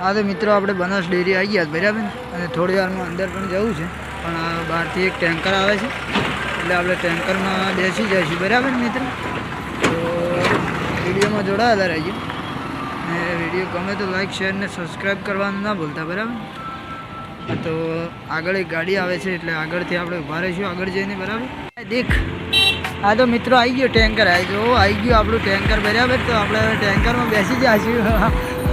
હા, તો મિત્રો, આપણે બનાસ ડેરી આવી ગયા બરાબર અને થોડી વારમાં અંદર પણ જવું છે. પણ આ બહારથી એક ટેન્કર આવે છે. એટલે આપણે ટેન્કરમાં બેસી જઈશું, બરાબર મિત્ર? તો વિડીયોમાં જોડાયેલા રહીએ અને વીડિયો ગમે તો લાઈક, શેર ને સબસ્ક્રાઈબ કરવાનું ના ભૂલતા, બરાબર? તો આગળ એક ગાડી આવે છે, એટલે આગળથી આપણે ઊભા રહીશું, આગળ જઈને, બરાબર? દેખ. હા, તો મિત્રો આવી ગયો ટેન્કર. આવી જો આવી ગયું આપણું ટેન્કર, બરાબર? તો આપણે ટેન્કરમાં બેસી જઈશું.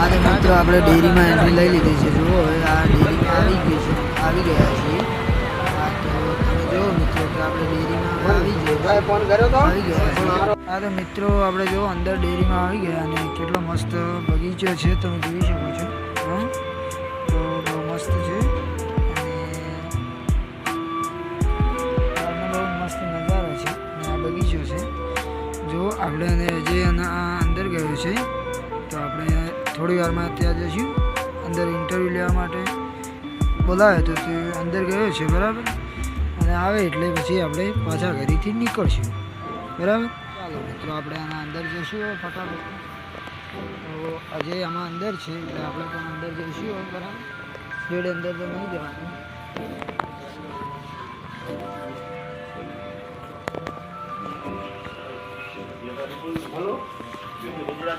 તો મિત્રો આપણે ડેરીમાં એન્ટ્રી લઈ લીધી છે. જુઓ હવે આ ડેરીમાં આવી ગઈ છે. આવી ગયા છીએ. આ તો તમે જુઓ મિત્રો કે આપણે ડેરીમાં આવી ગયા ફોન કર્યો તો? આવી ગયા આ તો મિત્રો આપણે જો અંદર ડેરીમાં આવી ગયા અને કેટલો મસ્ત બગીચો છે. તમે જોઈ શકો છો. હા તો બહુ મસ્ત છે. અને બહુ મસ્ત નજારો છે. અને આ બગીચો છે. જો આપણે અને જે આના આ અંદર ગયો છે. થોડી વારમાં ત્યાં જઈશું અંદર ઇન્ટરવ્યૂ લેવા માટે બોલાવે તો તે અંદર ગયો છે, બરાબર? અને આવે એટલે પછી આપણે પાછા ઘરેથી નીકળશું. બરાબર? ચાલો મિત્રો, આપણે આના અંદર જઈશું ફટાફટ. તો આજે આમાં અંદર છે, એટલે આપણે પણ અંદર જઈશું બરાબર? સ્પીડ અંદર તો નહીં જવાનું. ગુજરાત